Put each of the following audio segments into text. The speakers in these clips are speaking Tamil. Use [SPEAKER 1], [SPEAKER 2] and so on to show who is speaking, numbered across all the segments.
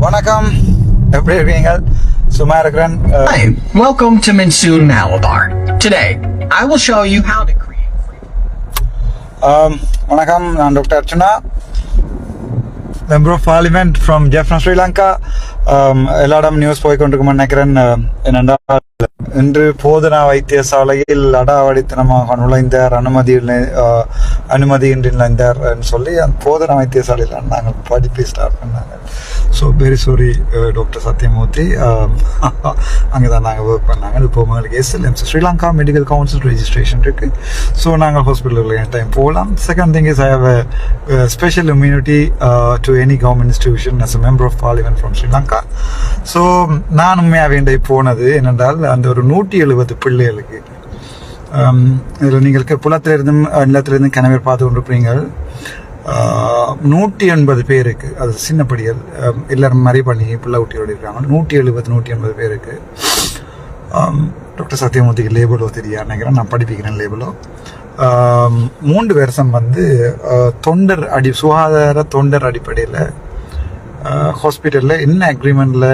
[SPEAKER 1] வணக்கம் எப்படி இருக்கீங்க சும்மா இருக்கிறேன் அஹ்,
[SPEAKER 2] Hi, welcome to Monsoon Malabar. Today, I will show you how to create.
[SPEAKER 1] ஆம், வணக்கம் நான் doctor Archana member of parliament from Jaffna Sri Lanka ஆம், எல்லா இடம் நியூஸ் போய் கொண்டிருக்குமா நினைக்கிறேன் அஹ், என்னென்றால் இன்று போதனா வைத்தியசாலையில் அடாவடித்தனமாக நுழைந்தார். அனுமதி அனுமதியின்றி நுழைந்தார் என்று சொல்லி அந்த போதனா வைத்தியசாலையில் நாங்கள் படிப்பை ஸ்டார்ட் பண்ணாங்க. So very sorry doctor Sathyamoorthy. அங்கே தான் நாங்கள் ஒர்க் பண்ணாங்க. இப்போ உங்களுக்கு SLMS Sri Lanka medical council registration இருக்கு. ஸோ நாங்கள் ஹாஸ்பிட்டலில் என் டைம் போகலாம். Second thing is I have special immunity to any government institution as a member of parliament from Sri Lanka so நான் உண்மையாக வேண்டை போனது என்னென்றால் அந்த ஒரு நூற்றி எழுபது பிள்ளைகளுக்கு இதில் நீங்கள் புலத்திலிருந்தும் நிலத்திலிருந்தும் கிணவர் பார்த்து கொண்டிருப்பீங்கள் நூற்றி எண்பது பேருக்கு அது சின்னப்படிகள் எல்லாரும் மறை பண்ணி பிள்ளை ஊட்டியோடு இருக்காங்க. நூற்றி எழுபது நூற்றி எண்பது பேருக்கு டாக்டர் சத்யமூர்த்திக்கு லேபிளோ தெரியா நினைக்கிறேன். நான் படிப்பிக்கிறேன் லேபிளோ மூன்று வருஷம் வந்து தொண்டர் அடி சுகாதார தொண்டர் அடிப்படையில் ஹாஸ்பிட்டலில் என்ன அக்ரிமெண்ட்டில்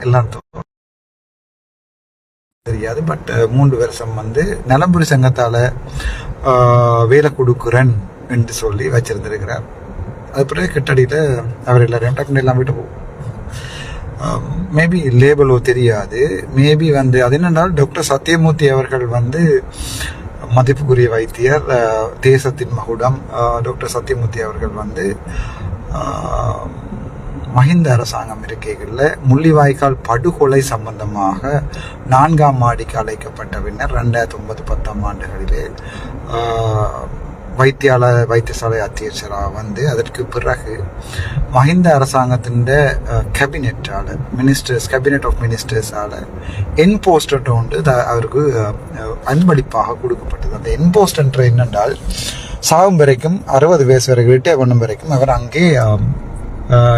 [SPEAKER 1] எல்லாம் தொ- தெரியாது பட் மூன்று வருஷம் வந்து நலம்புரி சங்கத்தால் வேலை கொடுக்குறேன் என்று சொல்லி வச்சிருந்திருக்கிறார். அது பிறகு கிட்டடியில் அவர் எல்லாரையும் டக்குனு எல்லாம் விட்டு போகும். மேபி லேபிளோ தெரியாது. மேபி வந்து அது என்னென்றால் டாக்டர் சத்யமூர்த்தி அவர்கள் வந்து மதிப்புக்குரிய வைத்தியர் தேசத்தின் மகுடம் டாக்டர் சத்யமூர்த்தி அவர்கள் வந்து மஹிந்த அரசாங்கம் இருக்கைகளில் முள்ளிவாய்க்கால் படுகொலை சம்பந்தமாக நான்காம் மாடிக்கு அழைக்கப்பட்ட பின்னர் ரெண்டாயிரத்தி ஒன்பது பத்தாம் ஆண்டுகளிலே வைத்தியாலய வைத்தியால வைத்தியசாலை அத்தியட்சராக வந்து அதற்கு பிறகு மஹிந்த அரசாங்கத்தின் கேபினெட்டால் மினிஸ்டர்ஸ் கேபினெட் ஆஃப் மினிஸ்டர்ஸால் என்போஸ்டன்ட் ஒன்று த- அவருக்கு அன்பளிப்பாக கொடுக்கப்பட்டது. அந்த என்போஸ்டன்ட் என்னென்றால் சாகும் வரைக்கும் அறுபது வயசு வரை ரிட்டையர் பண்ணும் வரைக்கும் அவர் அங்கே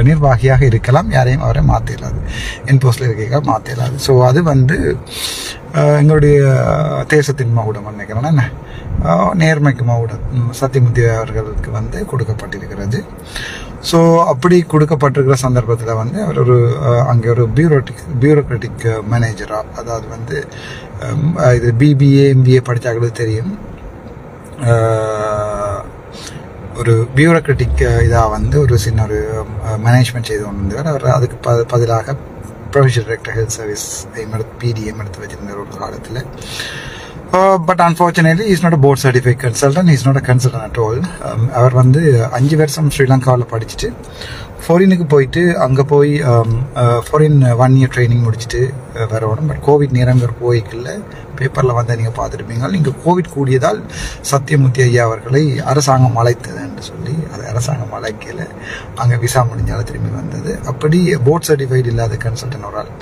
[SPEAKER 1] நிர்வாகியாக இருக்கலாம் யாரையும் அவரை மாற்றிடலாது என்போஸ்டில் இருக்க மாற்றிடலாது ஸோ அது வந்து எங்களுடைய தேசத்தின் மகுடம் நினைக்கிறேன். என்ன? நேர்மைக்கு மகுடம். ம், அவர்களுக்கு வந்து கொடுக்கப்பட்டிருக்கிறது. ஸோ அப்படி கொடுக்கப்பட்டிருக்கிற சந்தர்ப்பத்தில் வந்து அவர் ஒரு அங்கே ஒரு பியூரோட்டிக் பியூரோக்ராட்டிக் மேனேஜராக அதாவது வந்து இது பிபிஏ எம்பிஏ படித்தாக்களுக்கு தெரியும். ஒரு பியூரோக்ராட்டிக் இதாக வந்து ஒரு சின்ன ஒரு மேனேஜ்மெண்ட் செய்து கொண்டு வந்தவர் அவர் அதுக்கு ப பதிலாக ப்ரொவிஷன் டைரக்டர் ஹெல்த் சர்வீஸ் எடுத்து பிடிஎம் எடுத்து வச்சிருந்தார் ஒரு காலத்தில். But unfortunately is not a board certified consultant is not a consultant at all அவர் வந்து uh, அஞ்சு வருஷம் ஸ்ரீலங்காவில் படிச்சுட்டு ஃபாரினுக்கு போயிட்டு அங்கே போய் ஃபாரின் ஒன் இயர் ட்ரைனிங் முடிச்சுட்டு uh, அஹ், வரணும் பட் கோவிட் நேரங்கிற இவர் பேப்பரில் வந்து நீங்கள் பார்த்துருப்பீங்க இங்கே கோவிட் கூடியதால் சத்தியமூர்த்தி ஐயா அவர்களை அரசாங்கம் அழைத்தது என்று சொல்லி அது அரசாங்கம் அழைக்கல. அங்கே விசா முடிஞ்சால திரும்பி வந்தது. அப்படி போர்ட் சர்டிஃபைடு இல்லாத கன்சல்டன் ஒரு ஆள்.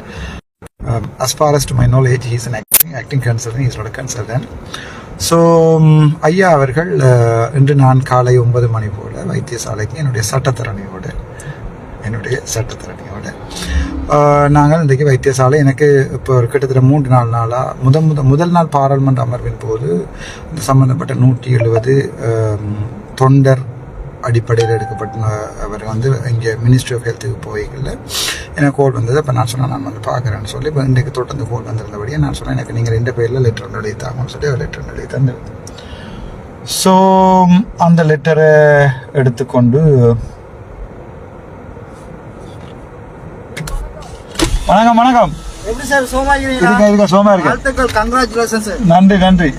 [SPEAKER 1] As far as to my knowledge he's an consulting acting consulting இஸ்ரோட consultant so ஐயா அவர்கள் இன்று நான் காலை ஒன்பது மணி போல் வைத்தியசாலைக்கு என்னுடைய சட்டத்திறனையோடு என்னுடைய சட்டத்திறனையோடு நாங்கள் இன்றைக்கு வைத்தியசாலை எனக்கு இப்போ ஒரு கிட்டத்தட்ட மூன்று நாலு நாளாக முத முத முதல் நாள் பாராளுமன்ற அமர்வின் போது இந்த சம்பந்தப்பட்ட நூற்றி எழுபது தொண்டர் அடிப்படையில் எடுக்கப்பட்ட அவர் வந்து இங்கே மினிஸ்ட்ரி ஆஃப் ஹெல்த்துக்கு போய்க்கல. எனக்கு கோல் வந்தது அப்போ நான் சொன்னேன் நான் வந்து பார்க்குறேன்னு சொல்லி. இப்போ இன்றைக்கு தொடர்ந்து கோல் வந்திருந்தபடியே நான் சொன்னேன் எனக்கு நீங்கள் ரெண்டு பேரில் லெட்டர் எழுதி தாங்கன்னு சொல்லி அவர் லெட்டர் எழுதி தந்து ஸோ அந்த லெட்டரை எடுத்துக்கொண்டு வணக்கம் வணக்கம்.
[SPEAKER 3] எப்படி சார் சோமா
[SPEAKER 1] இருக்கா
[SPEAKER 3] இருக்கிறீங்களா
[SPEAKER 1] இருக்கா சோமா இருக்கேன்
[SPEAKER 3] வாழ்த்துக்கள் கங்க்ராச்சுலேஷன் சார்.
[SPEAKER 1] நன்றி நன்றி.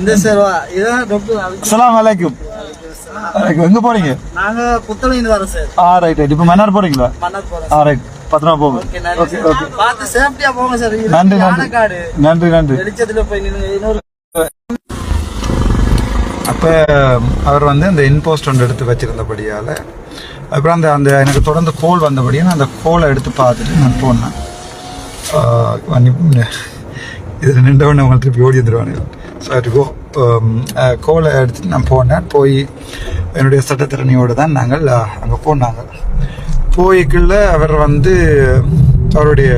[SPEAKER 3] இந்த சார் இதான் டாக்டர்
[SPEAKER 1] அலைக்கும். வணக்கம். எங்க போறீங்க?
[SPEAKER 3] நாங்க புத்தளைந்து வரோம் சார்.
[SPEAKER 1] ஆ ரைட் ரைட் இப்போ மன்னார் போறீங்களா?
[SPEAKER 3] மன்னர் போறோம்
[SPEAKER 1] ஆ ரைட் பத்திரமா போங்க.
[SPEAKER 3] ஓகே நன்றி.
[SPEAKER 1] ஓகே
[SPEAKER 3] பார்த்து சேஃப்டியா போங்க சார்.
[SPEAKER 1] நன்றி நன்றி. நன்றி நன்றி.
[SPEAKER 3] வெளிச்சத்துல போய் இன்னொரு
[SPEAKER 1] அப்போ அவர் வந்து இந்த இன்போஸ்ட் ஒன்று எடுத்து வச்சிருந்தபடியால் அப்புறம் அந்த அந்த எனக்கு தொடர்ந்து கோல் வந்தபடியே நான் அந்த கோலை எடுத்து பார்த்துட்டு நான் போனேன். இதில் நின்றவொடனே அவங்க திருப்பி ஓடி வந்துடுவாங்க ஸோ அது கோ கோலை எடுத்துட்டு நான் போனேன். போய் என்னுடைய சட்டத்திறனையோடு தான் நாங்கள் அங்கே போனாங்க. போய்க்குள்ள அவர் வந்து அவருடைய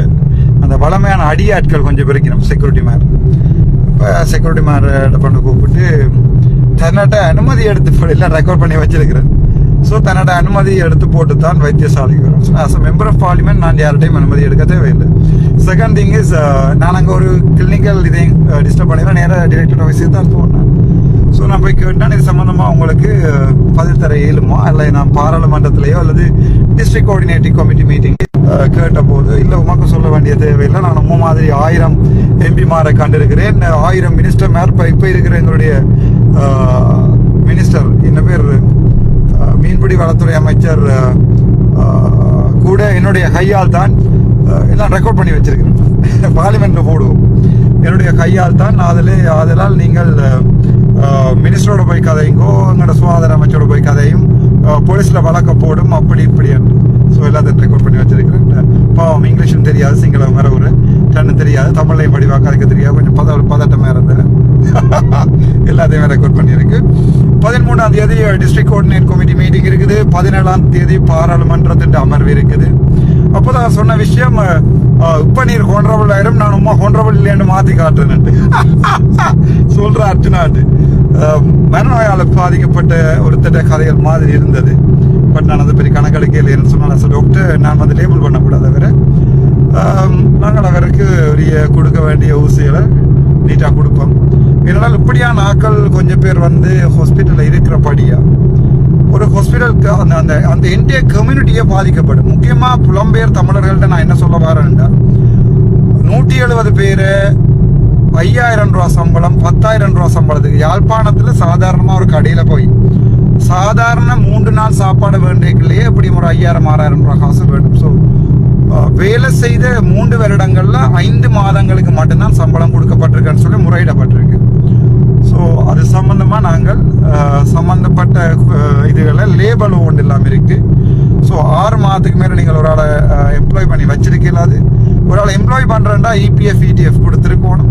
[SPEAKER 1] அந்த வளமையான அடியாட்கள் கொஞ்சம் பிரிக்கணும் செக்யூரிட்டி மேன் இப்போ செக்யூரிட்டி மேன் பண்ண கூப்பிட்டு தன்னோட அனுமதி எடுத்து எல்லாம் ரெக்கார்ட் பண்ணி வச்சிருக்கிறேன். ஸோ தன்னோட அனுமதி எடுத்து போட்டு தான் வைத்தியசாலைக்கு வரும். As a member of parliament நான் யார்கிட்டையும் அனுமதி எடுக்க தேவையில்லை. செகண்ட் திங் இஸ் நான் அங்கே ஒரு கிளினிக்கல் இதையும் டிஸ்டர்ப் பண்ணிடுறேன். நேராக டிரெக்டர் ஆஃபீஸுக்கு தான் போனேன் ஸோ நான் போய் கேட்டேன் இது சம்மந்தமாக உங்களுக்கு uh, பதில் தர இயலுமோ? அல்ல நான் பாராளுமன்றத்திலேயோ அல்லது டிஸ்ட்ரிக்ட் கோஆர்டினேட்டிவ் கமிட்டி மீட்டிங் கேட்ட போது இல்லை உமக்கு சொல்ல வேண்டிய தேவையில்லை. நான் நம்ம மாதிரி ஆயிரம் எம்பிமாரை கண்டிருக்கிறேன். ஆயிரம் மினிஸ்டர் மேற்ப இப்போ இருக்கிற எங்களுடைய uh, மினிஸ்டர் என்ன பேர் uh, மீன்பிடி வளத்துறை அமைச்சர் கூட என்னுடைய கையால் தான் எல்லாம் ரெக்கார்ட் பண்ணி வச்சுருக்கேன். பார்லிமெண்ட்டில் போடுவோம். என்னுடைய கையால் தான் அதில் அதனால் நீங்கள் மினிஸ்டரோட போய் கதையுங்கோ எங்களோட சுகாதார அமைச்சரோட போய் கதையும் போலீஸில் வழக்க போடும் அப்படி இப்படி ஸோ எல்லாத்தையும் ரெக்கார்ட் பண்ணி வச்சுருக்கேன் பாவம் இங்கிலீஷும் தெரியாது சிங்களம் வேற ஒரு கண்ணு தெரியாது தமிழ்லையும் படி வாக்காதுக்கு தெரியாது கொஞ்சம் பத பதட்டமா இருந்தேன். எல்லாத்தையும் ரெக்கார்ட் பண்ணியிருக்கு. பதிமூணாம் தேதி டிஸ்ட்ரிக்ட் கோஆர்டினேட் கமிட்டி மீட்டிங் இருக்குது. பதினேழாம் தேதி பாராளுமன்றத்தின் அமர்வு இருக்குது. அப்போ தான் சொன்ன விஷயம் இப்போ நீர் ஹோன்றபிள் ஆயிரும் நான் உமா ஹோன்றபிள் இல்லைன்னு மாற்றி காட்டுறேன் சொல்கிற அர்ஜுனாட்டு மனநோயால் பாதிக்கப்பட்ட ஒருத்தட்ட கதைகள் மாதிரி இருந்தது. பட் நான் அதை பெரிய கணக்கெடுக்க இல்லைன்னு சொன்னேன் டாக்டர் நான் வந்து லேபிள் பண்ணக்கூடாது அவரை. நாங்கள் அவருக்கு உரிய கொடுக்க வேண்டிய ஊசிகளை நீட்டாக கொடுப்போம். இதனால் இப்படியான ஆட்கள் கொஞ்சம் பேர் வந்து ஹாஸ்பிட்டலில் இருக்கிறபடியா அந்த அந்த அந்த இந்திய கம்யூனிட்டியே பாதிக்கப்படும். முக்கியமாக புலம்பெயர் தமிழர்கள்ட்ட நான் என்ன சொல்ல வரேன்டா நூற்றி எழுபது பேர் ஐயாயிரம் ரூபா சம்பளம் பத்தாயிரம் ரூபா சம்பளத்துக்கு யாழ்ப்பாணத்தில் சாதாரணமாக ஒரு கடையில் போய் சாதாரண மூன்று நாள் சாப்பாடு வேண்டியக்குள்ளேயே எப்படியும் ஒரு ஐயாயிரம் ஆறாயிரம் ரூபா காசு வேணும். ஸோ வேலை செய்த மூன்று வருடங்களில் ஐந்து மாதங்களுக்கு மட்டும்தான் சம்பளம் கொடுக்கப்பட்டிருக்குன்னு சொல்லி முறையிடப்பட்டிருக்கு. அது சம்மந்தமாக நாங்கள் சம்மந்தப்பட்ட இதுகளை லேபலும் ஒன்று இல்லாமல் இருக்குது ஸோ ஆறு மாதத்துக்கு மேலே நீங்கள் ஒரு ஆளை எம்ப்ளாய் பண்ணி வச்சிருக்கலாது ஒரு ஆளை எம்ப்ளாய் பண்ணுறேன்டா இபிஎஃப் இடிஎஃப் கொடுத்துருக்கணும்.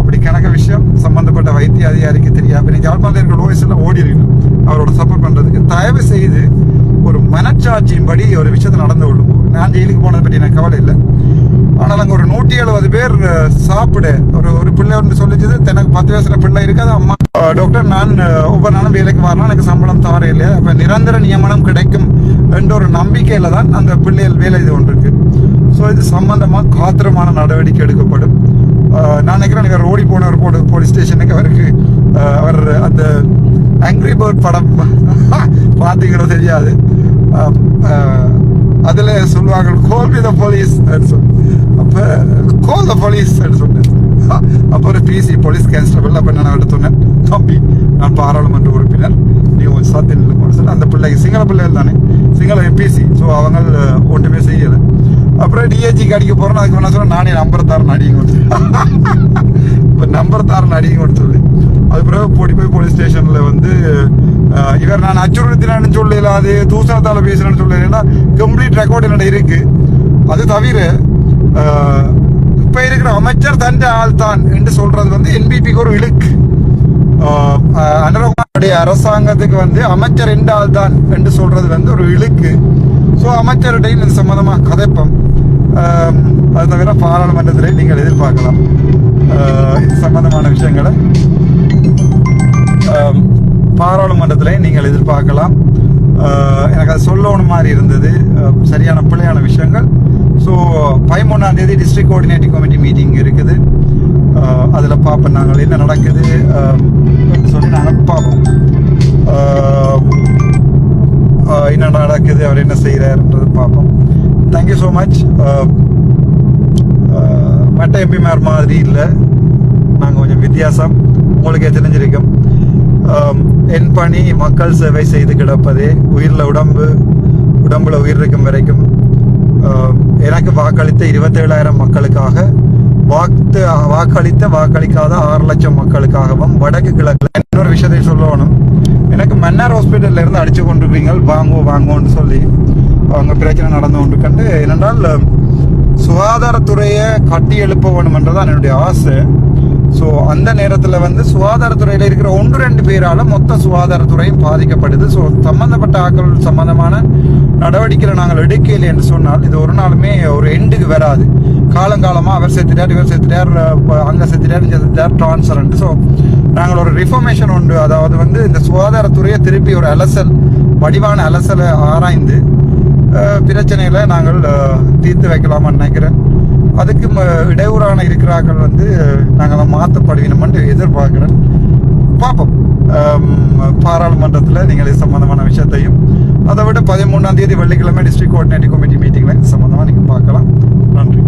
[SPEAKER 1] அப்படி கணக்க விஷயம். சம்மந்தப்பட்ட வைத்திய அதிகாரிக்கு தெரியாது நீ யாழ்ப்பாணத்தில் இருக்கிற ஓய்ஸில் ஓடிடுவீங்க அவரோட சப்போர்ட் பண்ணுறதுக்கு தயவு செய்து ஒரு மனச்சாட்சியின்படி ஒரு விஷயத்தை நடந்து கொள்ளும் நான் ஜெயிலுக்கு போனதை பற்றி எனக்கு கவலை இல்லை. ஆனால் அங்கே ஒரு நூற்றி எழுபது பேர் சாப்பிடு சாப்பிட. ஒரு ஒரு பிள்ளை ஒன்று சொல்லிச்சது எனக்கு பத்து வயசுல பிள்ளை இருக்காது அம்மா. டாக்டர் நான் ஒவ்வொரு நாளும் வேலைக்கு வரணும் எனக்கு சம்பளம் தவற இல்லையா அப்போ நிரந்தர நியமனம் கிடைக்கும் என்ற ஒரு நம்பிக்கையில் தான் அந்த பிள்ளைகள் வேலை இது ஒன்று இருக்கு ஸோ இது சம்பந்தமாக காத்திரமான நடவடிக்கை எடுக்கப்படும். நான் நினைக்கிறேன் எனக்கு ரோடி போன போனவர் போடு போலீஸ் ஸ்டேஷனுக்கு அவருக்கு அவர் அந்த ஆங்க்ரி பேர்ட் படம் பார்த்தீங்களோ தெரியாது. அதில் சொல்லுவாங்க கோல் வித த போலீஸ் சொல்லி. அப்போ கோல் த போலீஸ் சொன்னேன். அப்போ ஒரு பிசி போலீஸ் கான்ஸ்டபிள் அப்போ நான் அவர்கிட்ட சொன்னேன் தம்பி நான் பாராளுமன்ற உறுப்பினர். நீ ஒரு சத்தியம் இல்லைன்னு சொல்லி. அந்த பிள்ளைக்கு சிங்கள பிள்ளைகள் தானே. சிங்கள எம்பிசி ஸோ அவங்க ஒன்றுமே செய்யலை. அப்புறம் டிஏஜிக்கு அடிக்க போறேன் அதுக்கு என்ன சொன்னேன் நானே நம்பர் தாரன் அடிங்க இப்போ நம்பர் தாரன் அடிங்க சொல்லி. அது பிறகு போடி போய் போலீஸ் ஸ்டேஷனில் வந்து இவர் நான் அச்சுறுத்தினு சொல்லல அது தூசணத்தால் பேசுறேன்னு சொல்லலைன்னா கம்ப்ளீட் ரெக்கார்டு என்னோட இருக்குது அது தவிர இப்போ இருக்கிற அமைச்சர் தந்த ஆள் தான் என்று சொல்றது வந்து என்பிபிக்கு ஒரு இழுக்கு. அனுரகுமாருடைய அரசாங்கத்துக்கு வந்து அமைச்சர் எந்த ஆள் தான் என்று சொல்றது வந்து ஒரு இழுக்கு. ஸோ அமைச்சர்கிட்டையும் இது சம்மந்தமாக கதைப்பம். அது தவிர பாராளுமன்றத்தில் நீங்கள் எதிர்பார்க்கலாம். இது சம்பந்தமான விஷயங்களை. பாராளுமன்றத்தில் நீங்கள் எதிர்பார்க்கலாம். எனக்கு அது சொல்லணும் மாதிரி இருந்தது. சரியான பிள்ளையான விஷயங்கள். ஸோ பதிமூணாம் தேதி டிஸ்ட்ரிக்ட் கோஆர்டினேட்டிவ் கமிட்டி மீட்டிங் இருக்குது uh, அதில் பார்ப்போம் நாங்கள் என்ன நடக்குது um, சொல்லி நாங்கள் பார்ப்போம். Uh, uh, என்ன நடக்குது அவர் என்ன செய்கிறாருன்றது பார்ப்போம். தேங்க்யூ ஸோ மச் மற்ற எம்பிமார் மாதிரி இல்லை. நாங்கள் கொஞ்சம் வித்தியாசம். உங்களுக்கே தெரிஞ்சிருக்கும். Um, என் பணி மக்கள் சேவை செய்து கிடப்பதே உயிரில் உடம்பு உடம்புல உயிர் இருக்கும் வரைக்கும் எனக்கு வாக்களித்த இருபத்தேழாயிரம் மக்களுக்காக வாக்கு வாக்களித்த வாக்களிக்காத ஆறு லட்சம் மக்களுக்காகவும் வடக்கு கிழக்கில் இன்னொரு விஷயத்தை சொல்லணும். எனக்கு மன்னார் ஹாஸ்பிட்டலில் இருந்து அடிச்சு கொண்டிருக்கீங்க வாங்குவோம் வாங்குவோம்னு சொல்லி அவங்க பிரச்சனை நடந்து கொண்டு கண்டு ஏனென்றால் சுகாதாரத்துறையை கட்டி எழுப்ப வேணுமென்றதான் என்னுடைய ஆசை. ஸோ அந்த நேரத்தில் வந்து சுகாதாரத்துறையில் இருக்கிற ஒன்று ரெண்டு பேரால் மொத்த சுகாதாரத்துறையும் பாதிக்கப்படுது. ஸோ சம்மந்தப்பட்ட ஆக்கள் சம்பந்தமான நடவடிக்கைகளை நாங்கள் எடுக்கலை என்று சொன்னால் இது ஒரு நாளுமே ஒரு எண்டுக்கு வராது. காலங்காலமாக அவர் செத்துட்டார் இவர் செத்துட்டார் அங்கே செத்துட்டார் இங்கே செத்துட்டார் ட்ரான்ஸ்பரண்ட் ஸோ நாங்கள் ஒரு ரிஃபர்மேஷன் உண்டு. அதாவது வந்து இந்த சுகாதாரத்துறையை திருப்பி ஒரு அலசல் வடிவான அலசலை ஆராய்ந்து பிரச்சனைகளை நாங்கள் தீர்த்து வைக்கலாமான்னு நினைக்கிறேன். அதுக்கு ம- இடையூறான இருக்கிறார்கள் வந்து நாங்கள் மாற்றப்படுவினோம்னு எதிர்பார்க்குறேன் பார்ப்போம். பாராளுமன்றத்தில் நீங்கள் இது விஷயத்தையும் அதை விட பதிமூணாம் தேதி வெள்ளிக்கிழமை டிஸ்ட்ரிக்ட் கோஆர்டினேட்டிவ் கமிட்டி மீட்டிங்கில் சம்மந்தமாக நீங்கள் பார்க்கலாம். நன்றி.